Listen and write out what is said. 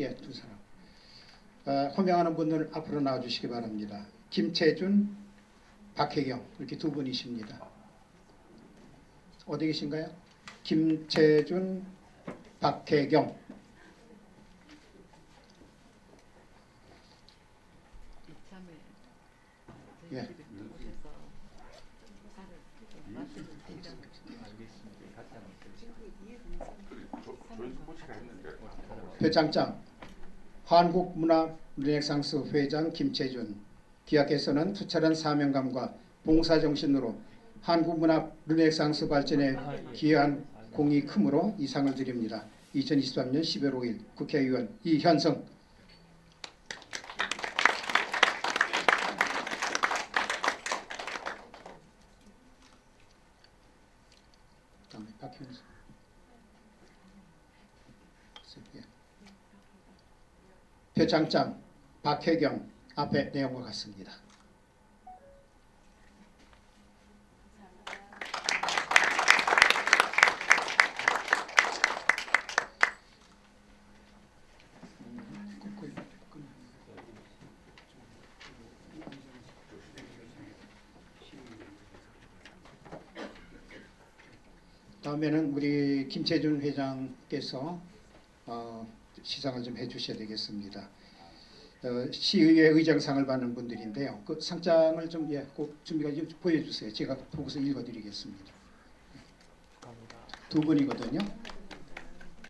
예, 두 사람. 어, 호명하는 분들 앞으로 나와주시기 바랍니다. 김채준, 박혜경 이렇게 두 분이십니다. 어디 계신가요? 김채준, 박혜경. 예. 저희 집 한국문화 르네상스 김채준 기약에서는 투철한 사명감과 봉사정신으로 한국문화 르네상스 발전에 기여한 공이 크므로 이 상을 드립니다. 2023년 11월 5일 국회의원 이현성 다음에 박현수 예. 표창장 박혜경 앞에 내용과 같습니다. 다음에는 우리 김채준 회장께서 어, 시상을 좀 해주셔야 되겠습니다. 어, 시의회 의장상을 받는 분들인데요. 그 상장을 좀 예, 꼭 준비가 좀 보여주세요. 제가 보고서 읽어드리겠습니다. 두 분이거든요.